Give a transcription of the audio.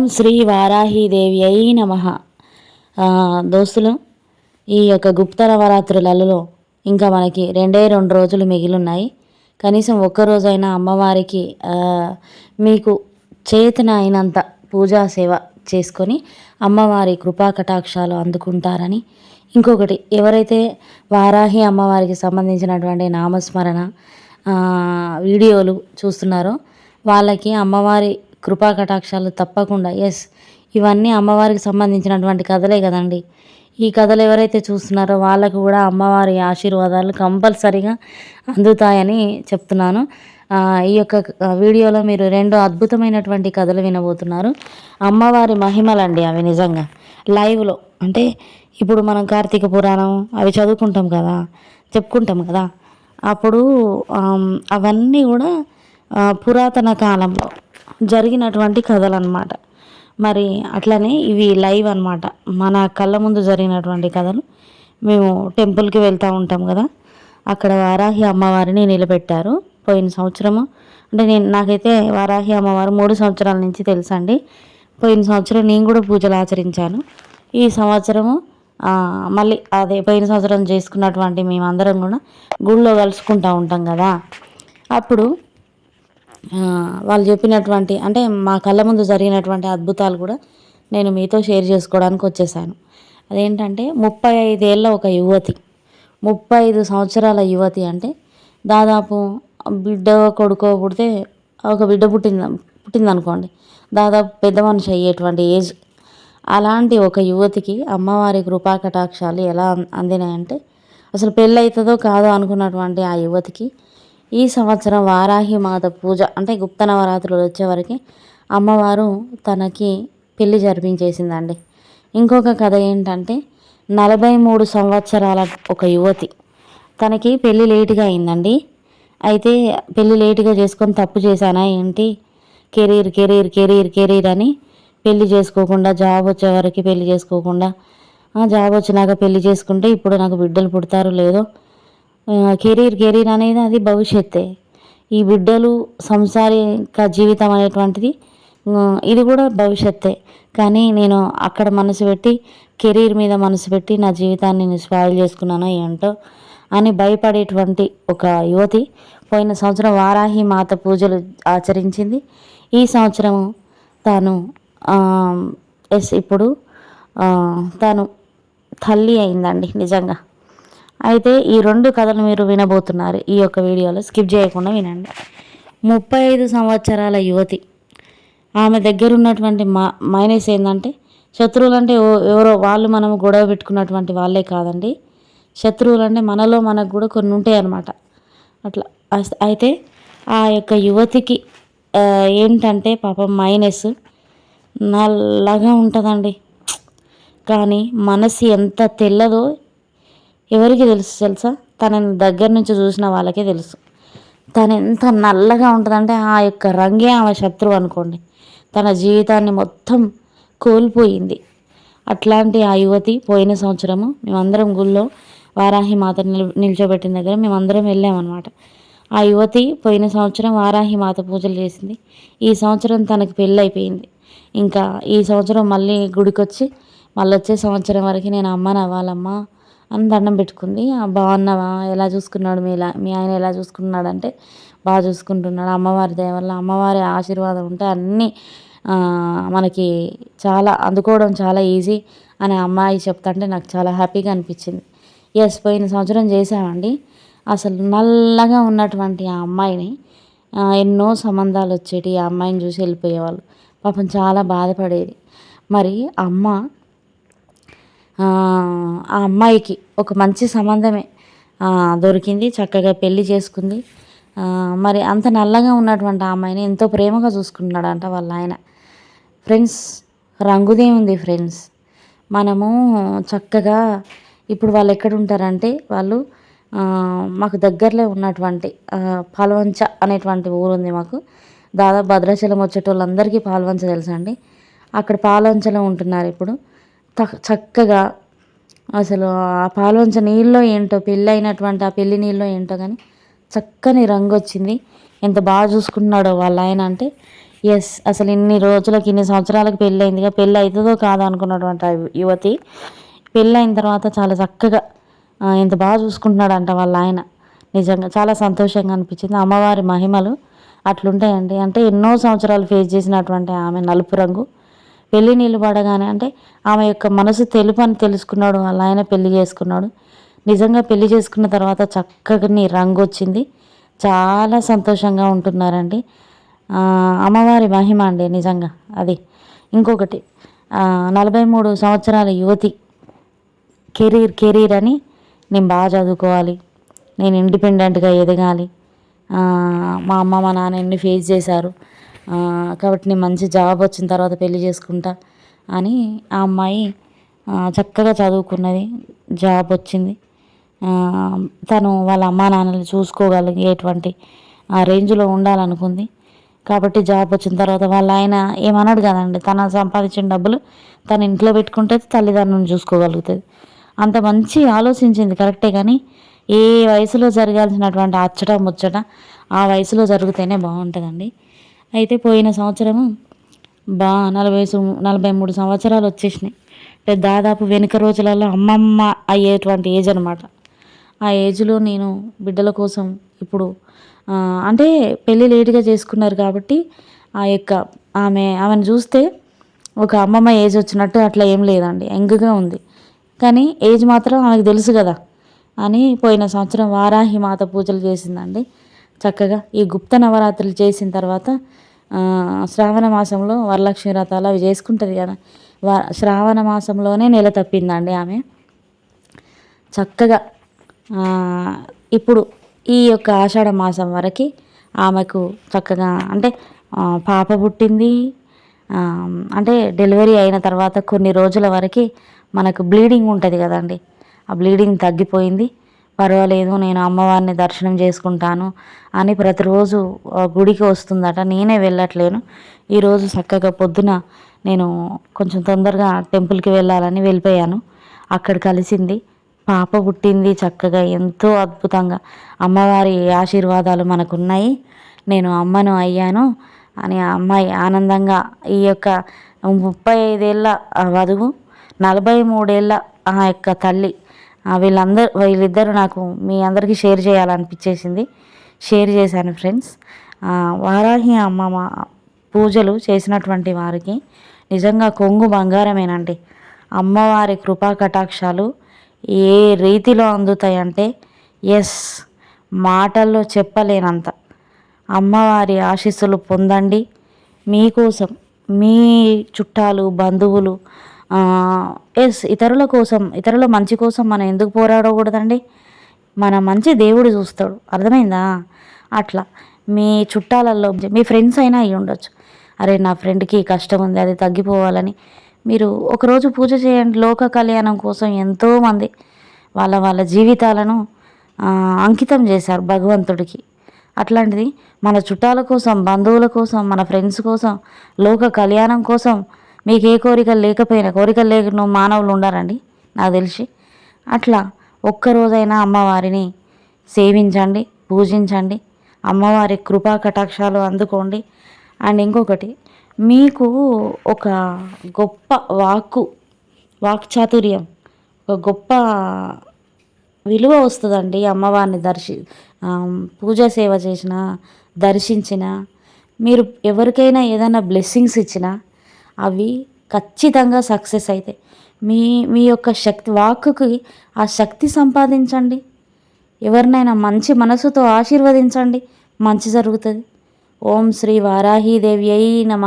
ఓం శ్రీ వారాహీదేవి అయి నమ దోస్తులు ఈ యొక్క గుప్త నవరాత్రులలో ఇంకా మనకి రెండే రెండు రోజులు మిగిలిన్నాయి. కనీసం ఒక్క రోజైనా అమ్మవారికి మీకు చేతన అయినంత పూజా సేవ చేసుకొని అమ్మవారి కృపా కటాక్షాలు అందుకుంటారని. ఇంకొకటి ఎవరైతే వారాహి అమ్మవారికి సంబంధించినటువంటి నామస్మరణ వీడియోలు చూస్తున్నారో వాళ్ళకి అమ్మవారి కృపా కటాక్షాలు తప్పకుండా. ఎస్ ఇవన్నీ అమ్మవారికి సంబంధించినటువంటి కథలే కదండి. ఈ కథలు ఎవరైతే చూస్తున్నారో వాళ్ళకు కూడా అమ్మవారి ఆశీర్వాదాలు కంపల్సరీగా అందుతాయని చెప్తున్నాను. ఈ యొక్క వీడియోలో మీరు రెండు అద్భుతమైనటువంటి కథలు వినబోతున్నారు. అమ్మవారి మహిమలండి అవి నిజంగా. లైవ్లో అంటే ఇప్పుడు మనం కార్తీక పురాణం అవి చదువుకుంటాం కదా చెప్పుకుంటాం కదా అప్పుడు అవన్నీ కూడా పురాతన కాలంలో జరిగినటువంటి కథలు అన్నమాట మరి అట్లనే ఇవి లైవ్ అన్నమాట. మన కళ్ళ ముందు జరిగినటువంటి కథలు. మేము టెంపుల్కి వెళ్తూ ఉంటాం కదా. అక్కడ వారాహి అమ్మవారిని నిలబెట్టారు. పోయిన సంవత్సరము. అంటే నేను నాకైతే వారాహి అమ్మవారు మూడు సంవత్సరాల నుంచి తెలుసండి. పోయిన సంవత్సరం నేను కూడా పూజలు ఆచరించాను. ఈ సంవత్సరము మళ్ళీ అదే పోయిన సంవత్సరం చేసుకున్నటువంటి మేమందరం కూడా గుళ్ళో కలుసుకుంటూ ఉంటాం కదా. అప్పుడు వాళ్ళు చెప్పినటువంటి అంటే మా కళ్ళ ముందు జరిగినటువంటి అద్భుతాలు కూడా నేను మీతో షేర్ చేసుకోవడానికి వచ్చేసాను. అదేంటంటే ముప్పై ఐదేళ్ళ ఒక యువతి ముప్పై ఐదు సంవత్సరాల యువతి అంటే దాదాపు బిడ్డ కొడుకో పుడితే ఒక బిడ్డ పుట్టింది పుట్టిందనుకోండి దాదాపు పెద్ద మనిషి అయ్యేటువంటి ఏజ్. అలాంటి ఒక యువతికి అమ్మవారి కృపా కటాక్షాలు ఎలా అందినాయంటే అసలు పెళ్ళి అవుతుందో కాదో అనుకున్నటువంటి ఆ యువతికి ఈ సంవత్సరం వారాహి మాత పూజ అంటే గుప్త నవరాత్రులు వచ్చేవరకు అమ్మవారు తనకి పెళ్ళి జరిపించేసిందండి. ఇంకొక కథ ఏంటంటే నలభై మూడు సంవత్సరాల ఒక యువతి తనకి పెళ్ళి లేటుగా అయిందండి. అయితే పెళ్ళి లేటుగా చేసుకొని తప్పు చేశానా ఏంటి? కెరీర్ కెరీర్ కెరీర్ కెరీర్ అని పెళ్ళి చేసుకోకుండా జాబ్ వచ్చే వరకు పెళ్ళి చేసుకోకుండా ఆ, జాబ్ వచ్చినాక పెళ్ళి చేసుకుంటే ఇప్పుడు నాకు బిడ్డలు పుడతారు లేదో కెరీర్ కెరీర్ అనేది అది భవిష్యత్తే. ఈ బిడ్డలు సంసారిక జీవితం అనేటువంటిది ఇది కూడా భవిష్యత్తే. కానీ నేను అక్కడ మనసు పెట్టి కెరీర్ మీద మనసు పెట్టి నా జీవితాన్ని నేను స్పాయిల్ చేసుకున్నానో ఏంటో అని భయపడేటువంటి ఒక యువతి పోయిన సంవత్సరం వారాహి మాత పూజలు ఆచరించింది. ఈ సంవత్సరం తాను ఎస్ ఇప్పుడు తాను తల్లి అయిందండి నిజంగా. అయితే ఈ రెండు కథలు మీరు వినబోతున్నారు ఈ యొక్క వీడియోలో. స్కిప్ చేయకుండా వినండి. ముప్పై ఐదు సంవత్సరాల యువతి. ఆమె దగ్గర ఉన్నటువంటి మా మైనస్ ఏంటంటే శత్రువులు అంటే ఎవ- ఎవరో వాళ్ళు మనం గొడవ పెట్టుకున్నటువంటి వాళ్ళే కాదండి. శత్రువులు అంటే మనలో మనకు కూడా కొన్ని ఉంటాయి అన్నమాట. అట్లా అయితే ఆ యొక్క యువతికి ఏంటంటే పాపం మైనస్ నల్లగా ఉంటుందండి. కానీ మనసు ఎంత తెల్లదో ఎవరికి తెలుసు తెలుసా? తనని దగ్గర నుంచి చూసిన వాళ్ళకే తెలుసు. తను ఎంత నల్లగా ఉంటుందంటే ఆ యొక్క రంగే ఆమె శత్రువు అనుకోండి. తన జీవితాన్ని మొత్తం కోల్పోయింది. అట్లాంటి ఆ యువతి పోయిన సంవత్సరము మేమందరం గుళ్ళో వారాహి మాత నిల్ నిల్చోబెట్టిన దగ్గర మేమందరం వెళ్ళామన్నమాట. ఆ యువతి పోయిన సంవత్సరం వారాహి మాత పూజలు చేసింది. ఈ సంవత్సరం తనకు పెళ్ళి అయిపోయింది ఇంకా ఈ సంవత్సరం మళ్ళీ గుడికొచ్చి మళ్ళీ వచ్చే సంవత్సరం వరకు నేను అమ్మని అవ్వాలమ్మా అని దండం పెట్టుకుంది. బాగున్నావా ఎలా చూసుకున్నాడు? మీ ఇలా- మీ ఆయన ఎలా చూసుకున్నాడు అంటే బాగా చూసుకుంటున్నాడు. అమ్మవారి దయ వల్ల అమ్మవారి ఆశీర్వాదం ఉంటే అన్నీ మనకి చాలా అందుకోవడం చాలా ఈజీ అని అమ్మాయి చెప్తుంటే నాకు చాలా హ్యాపీగా అనిపించింది. ఎస్ పోయిన సంవత్సరం చేసామండి అసలు నల్లగా ఉన్నటువంటి ఆ అమ్మాయిని ఎన్నో సంబంధాలు వచ్చేటి ఆ అమ్మాయిని చూసి వెళ్ళిపోయేవాళ్ళు. పాపం చాలా బాధపడేది. మరి అమ్మ ఆ అమ్మాయికి ఒక మంచి సంబంధమే దొరికింది చక్కగా పెళ్ళి చేసుకుంది. మరి అంత నల్లగా ఉన్నటువంటి ఆ అమ్మాయిని ఎంతో ప్రేమగా చూసుకున్నాడంట వాళ్ళ ఆయన. ఫ్రెండ్స్ రంగుదే ఉంది ఫ్రెండ్స్. మనము చక్కగా ఇప్పుడు వాళ్ళు ఎక్కడ ఉంటారంటే వాళ్ళు మాకు దగ్గరలో ఉన్నటువంటి పాల్వంచ అనేటువంటి ఊరు ఉంది మాకు. దాదాపు భద్రాచలం వచ్చేటోళ్ళందరికీ పాల్వంచ తెలుసా అండి అక్కడ పాల్వంచలో ఉంటున్నారు ఇప్పుడు. చక్కగా అసలు ఆ పాలోంచ నీళ్ళలో ఏంటో పెళ్ళి అయినటువంటి ఆ పెళ్ళి నీళ్ళలో ఏంటో కానీ చక్కని రంగు వచ్చింది ఎంత బాగా చూసుకున్నాడో వాళ్ళ ఆయన అంటే ఎస్ అసలు ఇన్ని రోజులకు ఇన్ని సంవత్సరాలకు పెళ్ళి అయిందిగా పెళ్ళి అవుతుందో కాదో అనుకున్నటువంటి యువతి. పెళ్ళి అయిన తర్వాత చాలా చక్కగా ఎంత బాగా చూసుకుంటున్నాడంట వాళ్ళ ఆయన. నిజంగా చాలా సంతోషంగా అనిపించింది. అమ్మవారి మహిమలు అట్లుంటాయండి. అంటే ఎన్నో సంవత్సరాలు ఫేస్ చేసినటువంటి ఆమె నలుపు రంగు. పెళ్ళి నీళ్ళు పడగానే అంటే ఆమె యొక్క మనసు తెలుపు అని తెలుసుకున్నాడు వాళ్ళ ఆయన పెళ్ళి చేసుకున్నాడు. నిజంగా పెళ్ళి చేసుకున్న తర్వాత చక్కగా రంగు వచ్చింది. చాలా సంతోషంగా ఉంటున్నారండి. అమ్మవారి మహిమ అండి నిజంగా అది. ఇంకొకటి నలభై మూడు సంవత్సరాల యువతి కెరీర్ కెరీర్ అని నేను బాగా చదువుకోవాలి. నేను ఇండిపెండెంట్గా ఎదగాలి. మా అమ్మ మా నాన్న ఎన్ని ఫేస్ చేశారు. కాబట్టి నేను మంచి జాబ్ వచ్చిన తర్వాత పెళ్ళి చేసుకుంటా అని ఆ అమ్మాయి చక్కగా చదువుకున్నది జాబ్ వచ్చింది. తను వాళ్ళ అమ్మా నాన్నలు చూసుకోగలిగేటువంటి ఆ రేంజ్లో ఉండాలనుకుంది. కాబట్టి జాబ్ వచ్చిన తర్వాత వాళ్ళ ఆయన ఏమన్నాడు కదండి తన సంపాదించిన డబ్బులు తన ఇంట్లో పెట్టుకుంటే తల్లిదండ్రులను చూసుకోగలుగుతుంది. అంత మంచి ఆలోచించింది కరెక్టే కానీ ఏ వయసులో జరగాల్సినటువంటి అచ్చట ముచ్చట ఆ వయసులో జరిగితేనే బాగుంటుందండి. అయితే పోయిన సంవత్సరము బా నలభై నలభై మూడు సంవత్సరాలు వచ్చేసినాయి. దాదాపు వెనుక రోజులలో అమ్మమ్మ అయ్యేటువంటి ఏజ్ అనమాట ఆ ఏజ్లో నేను బిడ్డల కోసం ఇప్పుడు అంటే పెళ్ళి లేటుగా చేసుకున్నారు కాబట్టి ఆ యొక్క ఆమె ఆమెను చూస్తే ఒక అమ్మమ్మ ఏజ్ వచ్చినట్టు అట్లా ఏం లేదండి. యంగ్గా ఉంది. కానీ ఏజ్ మాత్రం ఆమెకు తెలుసు కదా అని పోయిన సంవత్సరం వారాహి మాత పూజలు చేసిందండి. చక్కగా ఈ గుప్త నవరాత్రులు చేసిన తర్వాత శ్రావణ మాసంలో వరలక్ష్మి వ్రతాలు అవి చేసుకుంటుంది కదా. వా శ్రావణ మాసంలోనే నెల తప్పిందండి ఆమె. చక్కగా ఇప్పుడు ఈ యొక్క ఆషాఢ మాసం వరకు ఆమెకు చక్కగా అంటే పాప పుట్టింది. అంటే డెలివరీ అయిన తర్వాత కొన్ని రోజుల వరకు మనకు బ్లీడింగ్ ఉంటుంది కదండి. ఆ బ్లీడింగ్ తగ్గిపోయింది. పర్వాలేదు నేను అమ్మవారిని దర్శనం చేసుకుంటాను అని ప్రతిరోజు గుడికి వస్తుందట. నేనే వెళ్ళట్లేను. ఈరోజు చక్కగా పొద్దున నేను కొంచెం తొందరగా టెంపుల్కి వెళ్ళాలని వెళ్ళిపోయాను. అక్కడ కలిసింది. పాప పుట్టింది చక్కగా ఎంతో అద్భుతంగా. అమ్మవారి ఆశీర్వాదాలు మనకున్నాయి. నేను అమ్మను అయ్యాను అని ఆ అమ్మాయి ఆనందంగా ఈ యొక్క ముప్పై ఐదేళ్ళ వధువు నలభై మూడేళ్ళ ఆ యొక్క తల్లి వీళ్ళందరూ వీళ్ళిద్దరూ నాకు మీ అందరికీ షేర్ చేయాలనిపించేసింది. షేర్ చేశాను ఫ్రెండ్స్. వారాహి అమ్మ పూజలు చేసినటువంటి వారికి నిజంగా కొంగు బంగారమేనండి. అమ్మవారి కృపా కటాక్షాలు ఏ రీతిలో అందుతాయంటే ఎస్ మాటల్లో చెప్పలేనంత. అమ్మవారి ఆశీస్సులు పొందండి. మీకోసం మీ చుట్టాలు బంధువులు ఎస్ ఇతరుల కోసం ఇతరుల మంచి కోసం మనం ఎందుకు పోరాడకూడదండి? మన మంచి దేవుడు చూస్తాడు. అర్థమైందా? అట్లా. మీ చుట్టాలలో మీ ఫ్రెండ్స్ అయినా అయ్యి ఉండొచ్చు. అరే నా ఫ్రెండ్కి కష్టం ఉంది అది తగ్గిపోవాలని. మీరు ఒకరోజు పూజ చేయండి. లోక కళ్యాణం కోసం ఎంతోమంది వాళ్ళ వాళ్ళ జీవితాలను అంకితం చేశారు భగవంతుడికి. అట్లాంటిది మన చుట్టాల కోసం బంధువుల కోసం మన ఫ్రెండ్స్ కోసం లోక కళ్యాణం కోసం మీకు ఏ కోరికలు లేకపోయినా కోరికలు లేక మానవులు ఉండారండి నాకు తెలిసి. అట్లా ఒక్కరోజైనా అమ్మవారిని సేవించండి పూజించండి అమ్మవారి కృపా కటాక్షాలు అందుకోండి. అండ్ ఇంకొకటి మీకు ఒక గొప్ప వాక్కు వాక్చాతుర్యం ఒక గొప్ప విలువ వస్తుందండి అమ్మవారిని దర్శి పూజ సేవ చేసిన దర్శించిన మీరు ఎవరికైనా ఏదైనా బ్లెస్సింగ్స్ ఇచ్చినా అవి ఖచ్చితంగా సక్సెస్ అవుతాయి మీ మీ యొక్క శక్తి వాక్కుకి ఆ శక్తి సంపాదించండి. ఎవరినైనా మంచి మనసుతో ఆశీర్వదించండి. మంచి జరుగుతుంది. ఓం శ్రీ వారాహీదేవి అయి నమ.